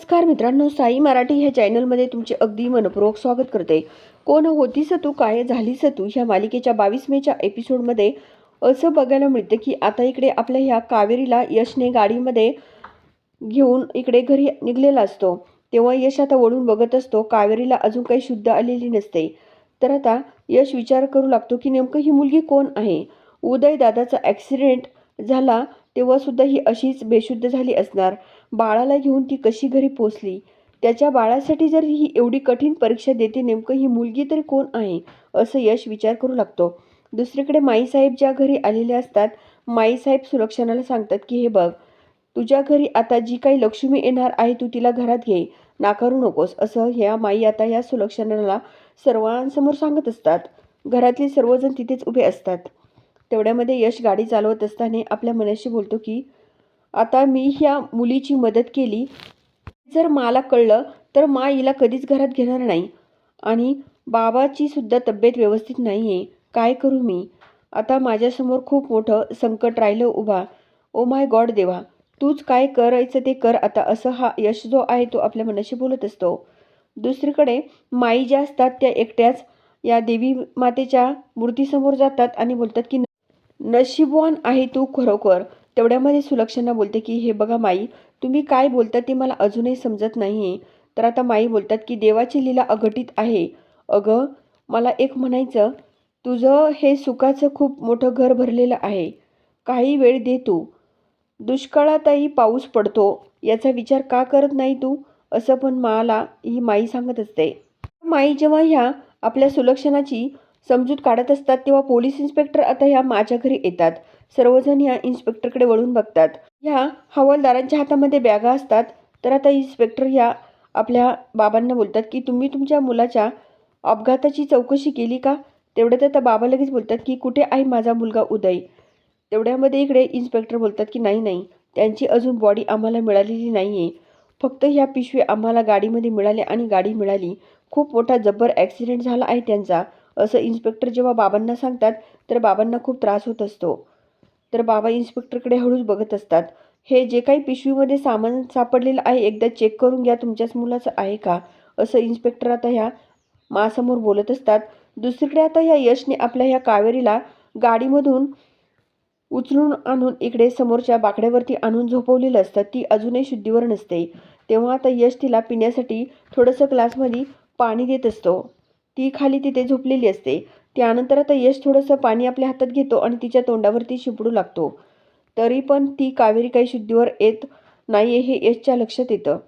नमस्कार मित्रांनो साई मराठी ह्या चॅनलमध्ये तुमचे अगदी मनपूर्वक स्वागत करते. कोण होती तू काय झाली तू ह्या मालिकेच्या बावीस मेच्या एपिसोडमध्ये असं बघायला मिळतं की आता इकडे आपल्या ह्या कावेरीला यशने गाडीमध्ये घेऊन इकडे घरी निघलेला असतो. तेव्हा यश आता वळून बघत असतो कावेरीला अजून काही शुद्ध आलेली नसते. तर आता यश विचार करू लागतो की नेमकं ही मुलगी कोण आहे? उदय दादाचा ॲक्सिडेंट झाला तेव्हा सुद्धा ही अशीच बेशुद्ध झाली असणार. बाळाला घेऊन ती कशी घरी पोचली? त्याच्या बाळासाठी जर ही एवढी कठीण परीक्षा देते नेमकं ही मुलगी तरी कोण आहे? असं यश विचार करू लागतो. दुसरीकडे माईसाहेब ज्या घरी आलेले असतात माईसाहेब सुलक्षणाला सांगतात की हे बघ तुझ्या घरी आता जी काही लक्ष्मी येणार आहे तू तिला घरात घे. नाकारू नकोस. असं ह्या माई आता ह्या सुलक्षणाला सर्वांसमोर सांगत असतात. घरातले सर्वजण तिथेच उभे असतात. तेवढ्यामध्ये यश गाडी चालवत असताना आपल्या मनाशी बोलतो की आता मी ह्या मुलीची मदत केली. जर मला कळलं तर मा हिला कधीच घरात घेणार नाही. आणि बाबाची सुद्धा तब्येत व्यवस्थित नाही आहे काय करू मी? आता माझ्यासमोर खूप मोठं संकट राहिलं उभा. ओ माय गॉड देवा तूच काय करायचं ते कर आता. असं हा यश जो आहे तो आपल्या मनाशी बोलत असतो. दुसरीकडे माई ज्या असतात त्या एकट्याच या देवी मातेच्या मूर्तीसमोर जातात आणि बोलतात की नशीबवान आहे तू खरोखर. तेवढ्यामध्ये सुलक्षणा बोलते की हे बघा माई तुम्ही काय बोलता ते मला अजूनही समजत नाही आहे तर आता माई बोलतात की देवाची लीला अघटित आहे. अगं मला एक म्हणायचं तुझं हे सुखाचं खूप मोठं घर भरलेलं आहे. काही वेळ दे तू. दुष्काळातही पाऊस पडतो. याचा विचार का करत नाही तू? असं पण माला ही माई सांगत असते. माई जेव्हा ह्या आपल्या सुलक्षणाची समजूत काढत असतात तेव्हा पोलीस इन्स्पेक्टर आता ह्या माझ्या घरी येतात. सर्वजण या इन्स्पेक्टरकडे वळून बघतात. ह्या हवालदारांच्या हातामध्ये बॅगा असतात. तर आता इन्स्पेक्टर ह्या आपल्या बाबांना बोलतात की तुम्ही तुमच्या मुलाच्या अपघाताची चौकशी केली का? तेवढ्यात आता बाबा लगेच बोलतात की कुठे आहे माझा मुलगा उदय? तेवढ्यामध्ये इकडे इन्स्पेक्टर बोलतात की नाही नाही. त्यांची अजून बॉडी आम्हाला मिळालेली नाही आहे फक्त ह्या पिशवी आम्हाला गाडीमध्ये मिळाल्या आणि गाडी मिळाली. खूप मोठा जब्बर ॲक्सिडेंट झाला आहे त्यांचा असं इन्स्पेक्टर जेव्हा बाबांना सांगतात तर बाबांना खूप त्रास होत असतो. तर बाबा इन्स्पेक्टरकडे हळूच बघत असतात. हे जे काही पिशवीमध्ये सामान सापडलेलं आहे एकदा चेक करून घ्या तुमच्याच मुलाचं आहे का? असं इन्स्पेक्टर आता ह्या मासमोर बोलत असतात. दुसरीकडे आता ह्या यशने आपल्या ह्या कावेरीला गाडीमधून उचलून आणून इकडे समोरच्या बाकड्यावरती आणून झोपवलेलं असतं. ती अजूनही शुद्धीवर नसते. तेव्हा आता यश तिला पिण्यासाठी थोडंसं ग्लासमध्ये पाणी देत असतो. ती खाली तिथे झोपलेली असते. त्यानंतर आता यश थोडंसं पाणी आपल्या हातात घेतो आणि तिच्या तोंडावरती शिपडू लागतो. तरी पण ती कावेरी काही शुद्धीवर येत नाही हे यशच्या लक्षात येतं.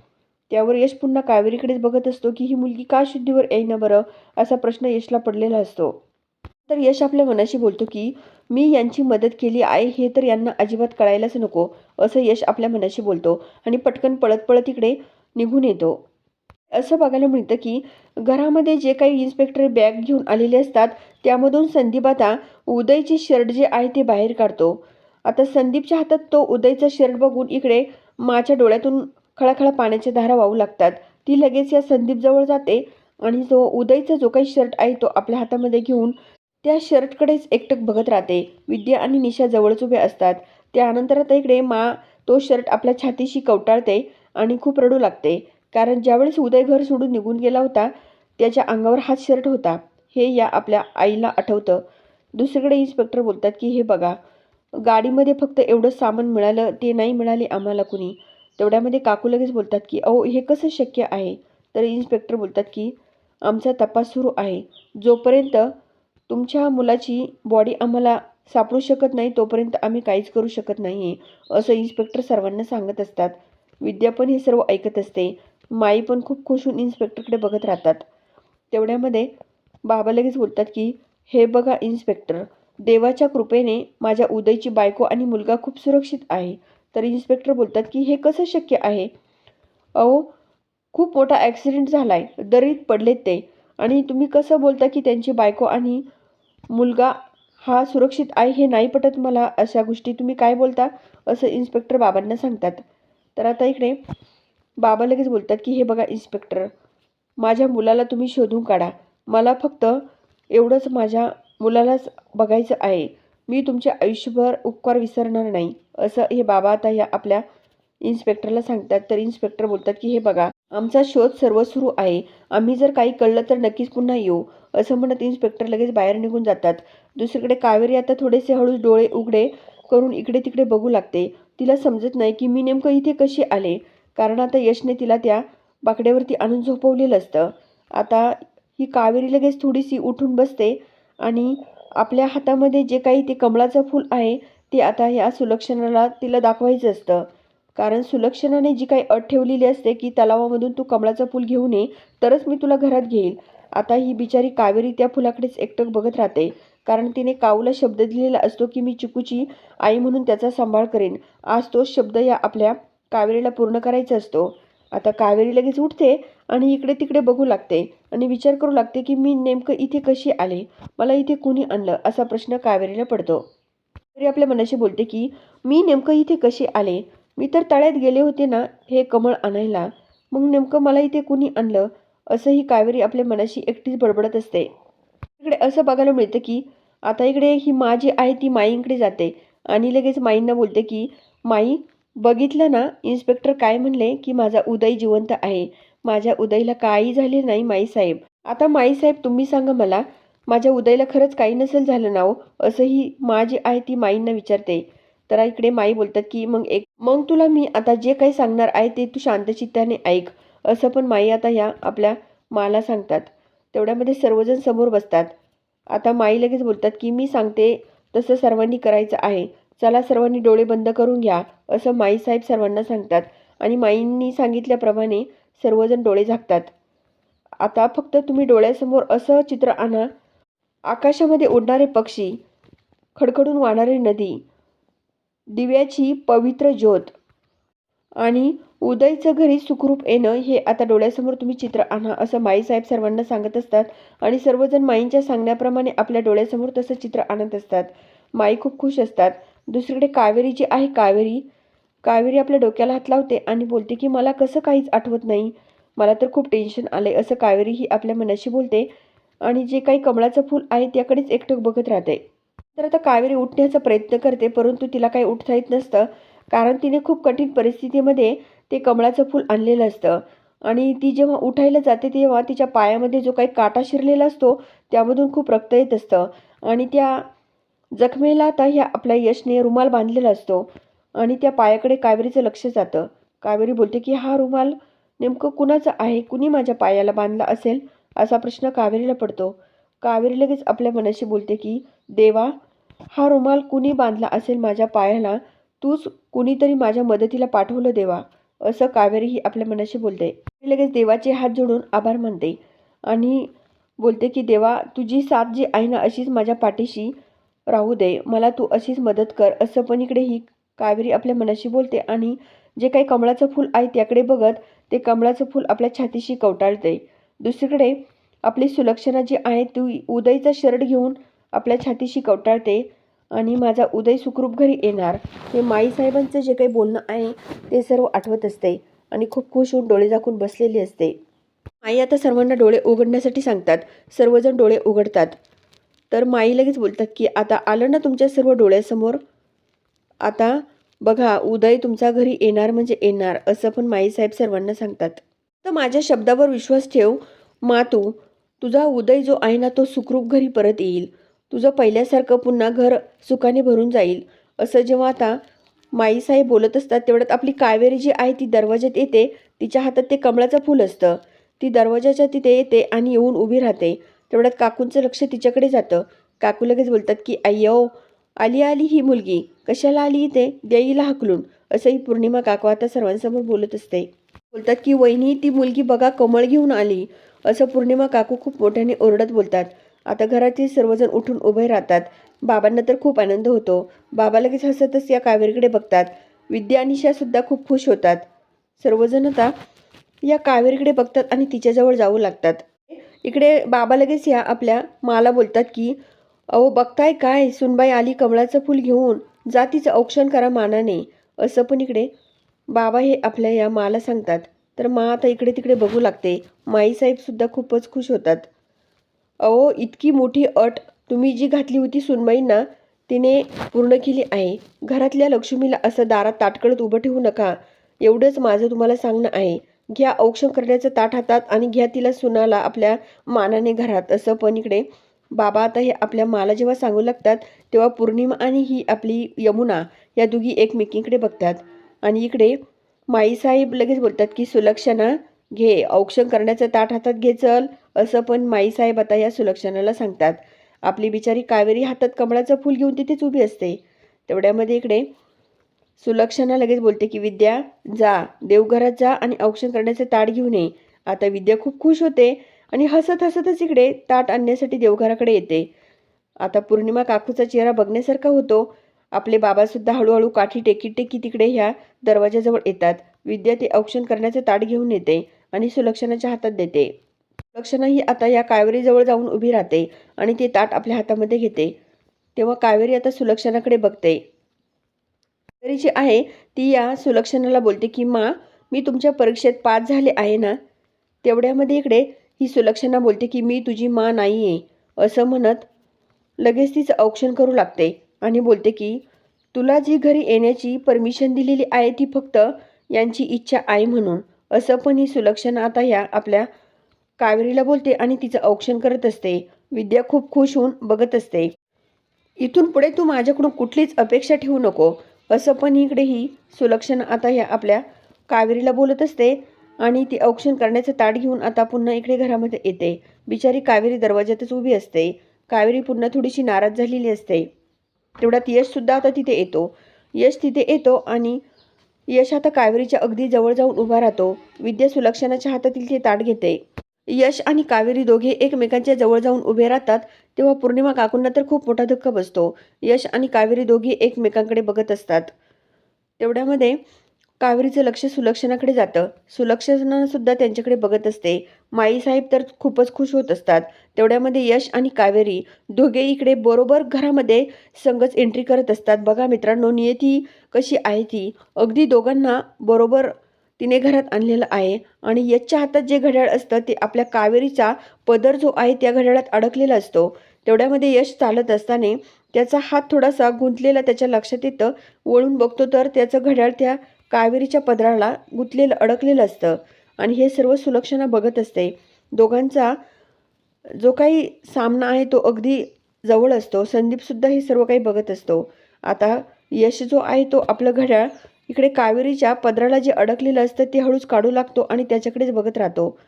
त्यावर यश पुन्हा कावेरीकडेच बघत असतो की ही मुलगी का शुद्धीवर येईना बरं असा प्रश्न यशला पडलेला असतो. तर यश आपल्या मनाशी बोलतो की मी यांची मदत केली आहे हे तर यांना अजिबात कळायलाच नको असं यश आपल्या मनाशी बोलतो आणि पटकन पळत पळत इकडे निघून येतो. असं बघायला मिळतं की घरामध्ये जे काही इन्स्पेक्टर बॅग घेऊन आलेले असतात त्यामधून संदीप आता उदयचे शर्ट जे आहे ते बाहेर काढतो. आता संदीपच्या हातात तो उदयचा शर्ट बघून इकडे माच्या डोळ्यातून खळाखळा पाण्याच्या धारा वाहू लागतात. ती लगेच या संदीपजवळ जाते आणि जो उदयचा जो काही शर्ट आहे तो आपल्या हातामध्ये घेऊन त्या शर्टकडेच एकटक बघत राहते. विद्या आणि निशा जवळच उभे असतात. त्यानंतर आता इकडे मा तो शर्ट आपल्या छातीशी कवटाळते आणि खूप रडू लागते. कारण ज्यावेळेस उदय घर सोडून निघून गेला होता त्याच्या अंगावर हाच शर्ट होता. हे या आपल्या आईला आठवतं. दुसरीकडे इन्स्पेक्टर बोलतात की हे बघा गाडीमध्ये फक्त एवढं सामान मिळालं ते नाही मिळाले आम्हाला कुणी. तेवढ्यामध्ये काकू लगेच बोलतात की अहो हे कसं शक्य आहे? तर इन्स्पेक्टर बोलतात की आमचा तपास सुरू आहे. जोपर्यंत तुमच्या मुलाची बॉडी आम्हाला सापडू शकत नाही तोपर्यंत आम्ही काहीच करू शकत नाही आहे असं इन्स्पेक्टर सर्वांना सांगत असतात. विद्या पण हे सर्व ऐकत असते. माई पण खूप खुश होऊन इन्स्पेक्टरकडे बघत राहतात. तेवढ्यामध्ये बाबा लगेच बोलतात की हे बघा इन्स्पेक्टर देवाच्या कृपेने माझ्या उदयची बायको आणि मुलगा खूप सुरक्षित आहे. तर इन्स्पेक्टर बोलतात की हे कसं शक्य आहे? अहो खूप मोठा ॲक्सिडेंट झाला आहे दरीत पडलेत ते. आणि तुम्ही कसं बोलता की त्यांची बायको आणि मुलगा हा सुरक्षित आहे हे नाही पटत मला अशा गोष्टी तुम्ही काय बोलता? असं इन्स्पेक्टर बाबांना सांगतात. तर आता इकडे बाबा लगेच बोलतात की हे बघा इन्स्पेक्टर माझ्या मुलाला तुम्ही शोधून काढा. मला फक्त एवढंच माझ्या मुलालाच बघायचं आहे. मी तुमच्या आयुष्यभर उपकार विसरणार नाही. असं हे बाबा आता या आपल्या इन्स्पेक्टरला सांगतात. तर इन्स्पेक्टर बोलतात की हे बघा आमचा शोध सर्व सुरू आहे. आम्ही जर काही कळलं तर नक्कीच पुन्हा येऊ. असं म्हणत इन्स्पेक्टर लगेच बाहेर निघून जातात. दुसरीकडे कावेरी आता थोडेसे हळूच डोळे उघडे करून इकडे तिकडे बघू लागते. तिला समजत नाही की मी नेमकं इथे कशी आले. कारण आता यशने तिला त्या बाकड्यावरती आणून झोपवलेलं असतं. आता ही कावेरी लगेच थोडीशी उठून बसते आणि आपल्या हातामध्ये जे काही ते कमळाचं फूल आहे ते आता ह्या सुलक्षणाला तिला दाखवायचं असतं. कारण सुलक्षणाने जी काही अट ठेवलेली असते की तलावामधून तू कमळाचं फूल घेऊन ये तरच मी तुला घरात घेईल. आता ही बिचारी कावेरी त्या फुलाकडेच एकटक बघत राहते. कारण तिने काऊला शब्द दिलेला असतो की मी चिकूची आई म्हणून त्याचा सांभाळ करेन. आज तोच शब्द या आपल्या कावेरीला पूर्ण करायचा असतो. आता कावेरी लगेच उठते आणि इकडे तिकडे बघू लागते आणि विचार करू लागते की मी नेमकं इथे कशी आले? मला इथे कुणी आणलं? असा प्रश्न कावेरीला पडतो. कावेरी आपल्या मनाशी बोलते की मी नेमकं इथे कशी आले? मी तर तळ्यात गेले होते ना हे कमळ आणायला. मग नेमकं मला इथे कुणी आणलं? असं ही कावेरी आपल्या मनाशी एकटीच बडबडत असते. इकडे असं बघायला मिळतं की आता इकडे ही मा जी आहे ती माईंकडे जाते. आणि लगेच माईंना बोलते की माई बघितलं ना इन्स्पेक्टर काय म्हणले की माझा उदय जिवंत आहे. माझ्या उदयला काही झाले नाही माईसाहेब आता माईसाहेब तुम्ही सांगा मला माझ्या उदयला खरंच काही नसेल झालं ना हो मा जी आहे ती माईंना विचारते. तर इकडे माई बोलतात की मग एक मग तुला मी आता जे काही सांगणार आहे ते तू शांतचित्ताने ऐक. असं पण माई आता ह्या आपल्या माला सांगतात. तेवढ्यामध्ये सर्वजण समोर बसतात. आता माई लगेच बोलतात की मी सांगते तसं सर्वांनी करायचं आहे. चला सर्वांनी डोळे बंद करून घ्या असं माईसाहेब सर्वांना सांगतात. आणि माईंनी सांगितल्याप्रमाणे सर्वजण डोळे झाकतात. आता फक्त तुम्ही डोळ्यासमोर असं चित्र आणा. आकाशामध्ये उडणारे पक्षी खडखडून वाहणारी नदी दिव्याची पवित्र ज्योत आणि उदयचं घरी सुखरूप येणं हे आता डोळ्यासमोर तुम्ही चित्र आणा असं माईसाहेब सर्वांना सांगत असतात. आणि सर्वजण माईंच्या सांगण्याप्रमाणे आपल्या डोळ्यासमोर तसं चित्र आणत असतात. माई खूप खुश असतात. दुसरीकडे कावेरी जी आहे कावेरी कावेरी आपल्या डोक्याला हात लावते आणि बोलते की मला कसं काहीच आठवत नाही. मला तर खूप टेन्शन आलंय असं कावेरी ही आपल्या मनाशी बोलते आणि जे काही कमळाचं फूल आहे त्याकडेच एकटक बघत राहते. तर आता कावेरी उठण्याचा प्रयत्न करते परंतु तिला काही उठता येत नसतं कारण तिने खूप कठीण परिस्थितीमध्ये ते कमळाचं फूल आणलेलं असतं. आणि ती जेव्हा उठायला जाते तेव्हा तिच्या पायामध्ये जो काही काटा शिरलेला असतो त्यामधून खूप रक्त येत असतं. आणि त्या जखमेला आता ह्या आपल्या यशने रुमाल बांधलेला असतो आणि त्या पायाकडे कावेरीचं लक्ष जातं. कावेरी बोलते की हा रुमाल नेमकं कुणाचा आहे? कुणी माझ्या पायाला बांधला असेल? असा प्रश्न कावेरीला पडतो. कावेरी लगेच आपल्या मनाशी बोलते की देवा हा रुमाल कुणी बांधला असेल माझ्या पायाला? तूच कुणीतरी माझ्या मदतीला पाठवलं देवा. असं कावेरी ही आपल्या मनाशी बोलते. लगेच देवाचे हात जोडून आभार मानते आणि बोलते की देवा तुझी साथ जी आहे ना अशीच माझ्या पाठीशी राहू दे मला तू अशीच मदत कर असं पण इकडे ही कावेरी आपल्या मनाशी बोलते आणि जे काही कमळाचं फूल आहे त्याकडे बघत ते कमळाचं फूल आपल्या छातीशी कवटाळते. दुसरीकडे आपली सुलक्षणा जी आहे ती उदयचा शर्ट घेऊन आपल्या छातीशी कवटाळते आणि माझा उदय सुखरूप घरी येणार. हे माईसाहेबांचं जे काही बोलणं आहे ते सर्व आठवत असते आणि खूप खुश होऊन डोळे झाकून बसलेली असते. आई आता सर्वांना डोळे उघडण्यासाठी सांगतात. सर्वजण डोळे उघडतात. तर माई लगेच बोलतात की आता आलं ना तुमच्या सर्व डोळ्यासमोर? आता बघा उदय तुमच्या घरी येणार म्हणजे येणार असं पण माईसाहेब सर्वांना सांगतात. तर माझ्या शब्दावर विश्वास ठेव मातू तुझा उदय जो आहे ना तो सुखरूप घरी परत येईल. तुझं पहिल्यासारखं पुन्हा घर सुखाने भरून जाईल. असं जेव्हा आता माईसाहेब बोलत असतात तेवढ्यात आपली कावेरी जी आहे ती दरवाज्यात येते. तिच्या हातात ते कमळाचं फूल असतं. ती दरवाजाच्या तिथे येते आणि येऊन उभी राहते. तेवढ्यात काकूंचं लक्ष तिच्याकडे जातं. काकू लगेच बोलतात की अय्यो आली आली ही मुलगी. कशाला आली इथे? देईला हकलून. असंही पौर्णिमा काकू आता सर्वांसमोर बोलत असते. बोलतात की वहिनी ती मुलगी बघा कमळ घेऊन आली. असं पौर्णिमा काकू खूप मोठ्याने ओरडत बोलतात. आता घरातील सर्वजण उठून उभे राहतात. बाबांना तर खूप आनंद होतो. बाबा लगेच हसतच या कावेरीकडे बघतात. विद्या आणि सुद्धा खूप खुश होतात. सर्वजण आता या कावेरीकडे बघतात आणि तिच्याजवळ जाऊ लागतात. इकडे बाबा लगेच या आपल्या माला बोलतात की अहो बघताय काय? सुनबाई आली कमळाचं फूल घेऊन. जा तिचं औक्षण करा मानाने. असं पण इकडे बाबा हे आपल्या या माला सांगतात. तर मा आता इकडे तिकडे बघू लागते. माईसाहेबसुद्धा खूपच खुश होतात. अहो इतकी मोठी अट तुम्ही जी घातली होती सुनबाईंना तिने पूर्ण केली आहे. घरातल्या लक्ष्मीला असं दारात ताटकळत उभं ठेवू नका. एवढंच माझं तुम्हाला सांगणं आहे. घ्या औक्षण करण्याचं ताट हातात आणि घ्या तिला सुनाला आपल्या मानाने घरात. असं पण इकडे बाबा आता हे आपल्या माला जेव्हा सांगू लागतात तेव्हा पौर्णिमा आणि ही आपली यमुना या दोघी एकमेकींकडे बघतात. आणि इकडे माईसाहेब लगेच बोलतात की सुलक्षणा घे औक्षण करण्याचं ताट हातात घे चल. असं पण माईसाहेब आता या सुलक्षणाला सांगतात. आपली बिचारी कावेरी हातात कमळाचं फूल घेऊन तिथेच उभी असते. तेवढ्यामध्ये इकडे सुलक्षणा लगेच बोलते की विद्या जा. देवघरात जा आणि औक्षण करण्याचं ताट घेऊन ये. आता विद्या खूप खुश होते आणि हसत हसतच इकडे ताट आणण्यासाठी देवघराकडे येते. आता पौर्णिमा काकूचा चेहरा बघण्यासारखा होतो. आपले बाबासुद्धा हळूहळू काठी टेकी टेकी तिकडे ह्या दरवाजाजवळ येतात. विद्या ते औक्षण करण्याचं ताट घेऊन येते आणि सुलक्षणाच्या हातात देते. सुलक्षणा ही आता या कावेरीजवळ जाऊन उभी राहते आणि ते ताट आपल्या हातामध्ये घेते. तेव्हा कावेरी आता सुलक्षणाकडे बघते. कावेरी जी आहे ती या सुलक्षणाला बोलते की मा मी तुमच्या परीक्षेत पास झाले आहे ना? तेवढ्यामध्ये इकडे ही सुलक्षणा बोलते की मी तुझी मा नाही आहे असं म्हणत लगेच तिचं औक्षण करू लागते आणि बोलते की तुला जी घरी येण्याची परमिशन दिलेली आहे ती फक्त यांची इच्छा आहे म्हणून असं पण ही सुलक्षणा आता या आपल्या कावेरीला बोलते आणि तिचं औक्षण करत असते. विद्या खूप खुश होऊन बघत असते. इथून पुढे तू माझ्याकडून कुठलीच अपेक्षा ठेवू नको. असं पण इकडे ही आता ह्या आपल्या कावेरीला बोलत असते आणि ती औक्षण करण्याचं ताट घेऊन आता पुन्हा इकडे घरामध्ये येते. बिचारी कावेरी दरवाज्यातच उभी असते. कावेरी पुन्हा थोडीशी नाराज झालेली असते. तेवढ्यात यशसुद्धा आता तिथे येतो. यश तिथे येतो आणि यश आता कावेरीच्या अगदी जवळ जाऊन उभा राहतो. विद्या सुलक्षणाच्या हातातील ते ताट घेते. यश आणि कावेरी दोघे एकमेकांच्या जवळ जाऊन उभे राहतात तेव्हा पौर्णिमा काकूंना तर खूप मोठा धक्का बसतो. यश आणि कावेरी दोघी एकमेकांकडे बघत असतात. तेवढ्यामध्ये कावेरीचं लक्ष सुलक्षणाकडे जातं. सुलक्षणा सुद्धा त्यांच्याकडे बघत असते. माईसाहेब तर खूपच खुश होत असतात. तेवढ्यामध्ये यश आणि कावेरी दोघे इकडे बरोबर घरामध्ये संगच एंट्री करत असतात. बघा मित्रांनो नियती कशी आहे ती. अगदी दोघांना बरोबर तिने घरात आणलेलं आहे आणि यशच्या हातात जे घड्याळ असतं ते आपल्या कावेरीचा पदर जो आहे त्या घड्याळात अडकलेला असतो. तेवढ्यामध्ये यश चालत असताना त्याचा हात थोडासा गुंतलेला त्याच्या लक्षात येतं. वळून बघतो तर त्याचं घड्याळ त्या कावेरीच्या पदराला गुंतलेलं अडकलेलं असतं. आणि हे सर्व सुलक्षणा बघत असते. दोघांचा जो काही सामना आहे तो अगदी जवळ असतो. संदीपसुद्धा हे सर्व काही बघत असतो. आता यश जो आहे तो आपलं घड्याळ इकडे कावेरीच्या पदराला जे अडकलेलं असतं ते हळूच काढू लागतो आणि त्याच्याकडेच बघत राहतो.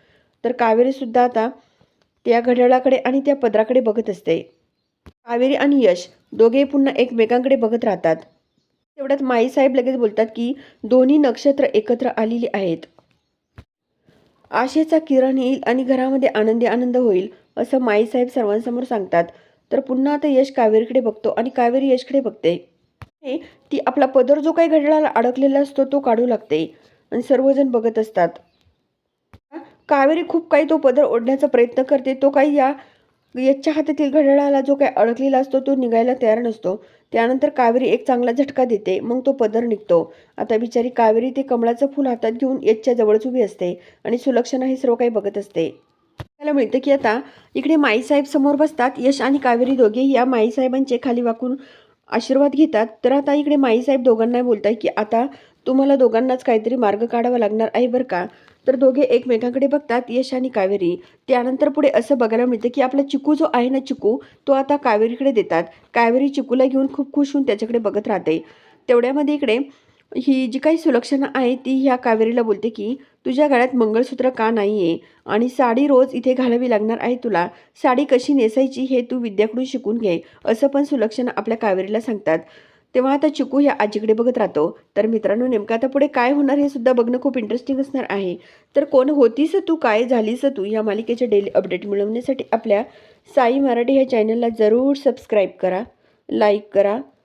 तर कावेरीसुद्धा आता त्या घड्याळाकडे आणि त्या पदराकडे बघत असते. कावेरी आणि यश दोघे पुन्हा एकमेकांकडे बघत राहतात. तेवढ्यात माईसाहेब लगेच बोलतात की दोन्ही नक्षत्र एकत्र आलेली आहेत. आशेचा किरण येईल आणि घरामध्ये आनंदी आनंद होईल असं माईसाहेब सर्वांसमोर सांगतात. तर पुन्हा आता यश कावेरीकडे बघतो आणि कावेरी यशकडे बघते. ती आपला पदर जो काही घड्याळाला अडकलेला असतो तो काढू लागते. आणि सर्वजण बघत असतात. कावेरी खूप काही तो पदर ओढण्याचा प्रयत्न करते. तो काही या याच्या हातातील घड्याळाला जो काही अडकलेला असतो तो निघायला तयार नसतो. त्यानंतर कावेरी एक चांगला झटका देते. मग तो पदर निघतो. आता बिचारी कावेरी ते कमळाचं फूल हातात घेऊन याच्या जवळच उभी असते आणि सुलक्षणा हे सर्व काही बघत असते. त्याला मिळतं की आता इकडे माईसाहेब समोर बसतात. यश आणि कावेरी दोघे या माईसाहेबांचे खाली वाकून आशीर्वाद घेतात. तर आता इकडे माईसाहेब दोघांना बोलत आहे की आता तुम्हाला दोघांनाच काहीतरी मार्ग काढावा लागणार आहे बरं का? तर दोघे एकमेकांकडे बघतात यश आणि कावेरी. त्यानंतर पुढे असं बघायला मिळतं की आपला चिकू जो आहे ना चिकू तो आता कावेरीकडे देतात. कावेरी चिकूला घेऊन खूप खुश होऊन त्याच्याकडे बघत राहते. तेवढ्यामध्ये इकडे ही जी काही सुलक्षणा आहे ती ह्या कावेरीला बोलते की तुझ्या गळ्यात मंगळसूत्र का नाही आहे आणि साडी रोज इथे घालावी लागणार आहे तुला. साडी कशी नेसायची हे तू विद्याकडून शिकून घे. असं पण सुलक्षणा आपल्या कावेरीला सांगतात. तेव्हा आता चिकू ह्या आजीकडे बघत राहतो. तर मित्रांनो नेमकं आता पुढे काय होणार हे सुद्धा बघणं खूप इंटरेस्टिंग असणार आहे. तर कोण होतीस तू? काय झालीस तू? या मालिकेचे डेली अपडेट मिळवण्यासाठी आपल्या साई मराठी ह्या चॅनलला जरूर सबस्क्राईब करा लाईक करा